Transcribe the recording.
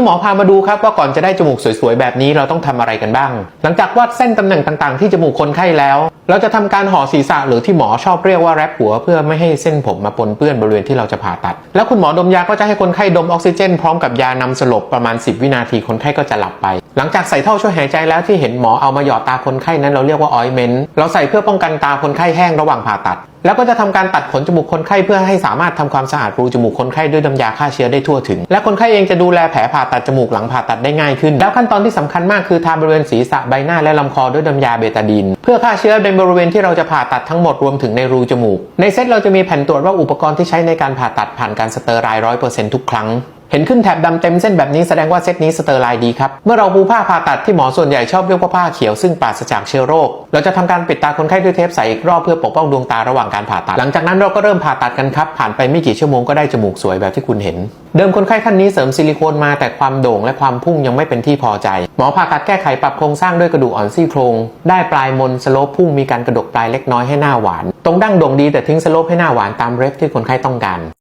ที่หมอพามาดูครับว่าก่อนจะได้จมูกสวยๆแบบนี้เราต้องทำอะไรกันบ้าง หลังจากวาดเส้นตำแหน่งต่างๆ ที่จมูกคนไข้แล้ว เราจะทำการห่อศีรษะหรือที่หมอชอบเรียกว่าแรปหัว เพื่อไม่ให้เส้นผมมาปนเปื้อนบริเวณที่เราจะผ่าตัด แล้วคุณหมอดมยาก็จะให้คนไข้ดมออกซิเจน พร้อมกับยานำสลบประมาณ 10 วินาทีคนไข้ก็จะหลับไป หลังจากใส่ท่อช่วยหายใจแล้วที่เห็นหมอเอามาหยอดตาคนไข้นั้นเราเรียกว่าออยเมนต์เราใส่เพื่อป้องกันตาคนไข้แห้งระหว่างผ่าตัดแล้วก็จะทำการตัดขนจมูกคนไข้เพื่อให้สามารถทำความสะอาดรูจมูกคนไข้ด้วยน้ำยาฆ่าเชื้อได้ทั่วถึง และคนไข้เองจะดูแลแผลผ่าตัดจมูกหลังผ่าตัดได้ง่ายขึ้น แล้วขั้นตอนที่สำคัญมากคือทาบริเวณศีรษะใบหน้าและลำคอด้วยน้ำยาเบตาดีนเพื่อฆ่าเชื้อในบริเวณที่เราจะผ่าตัดทั้งหมดรวมถึงในรูจมูก ในเซตเราจะมีแผ่นตรวจว่าอุปกรณ์ที่ใช้ในการผ่าตัดผ่านการสเตอร์ไลน์ร้อยเปอร์เซ็นต์ทุกครั้ง เห็นขึ้นแถบดำเต็มเส้นแบบนี้แสดงว่าเซตนี้สเตอร์ไลน์ดีครับ เมื่อเราปูผ้าผ่าตัดที่หมอส่วนใหญ่ชอบเรียกว่าผ้าเขียวซึ่งปราศจากเชื้อโรค เราจะทำการปิดตาคนไข้ด้วยเทปใสอีกรอบเพื่อปกป้องดวงตาระหว่างการผ่าตัด หลังจากนั้นเราก็เริ่มผ่าตัดกันครับ ผ่านไปไม่กี่ชั่วโมงก็ได้จมูกสวยแบบที่คุณเห็น เดิมคนไข้ท่านนี้เสริมซิลิโคนมาแต่ความโด่งและความพุ่งยังไม่เป็นที่พอใจ หมอผ่าตัดแก้ไขปรับโครงสร้างด้วยกระดูกอ่อนซี่โครง ได้ปลายมนสโลปพุ่งมีการกระดกปลายเล็กน้อยให้หน้าหวาน ตรงดั้งโด่งดีแต่ทิ้งสโลปให้หน้าหวานตามเรฟที่คนไข้ต้องการ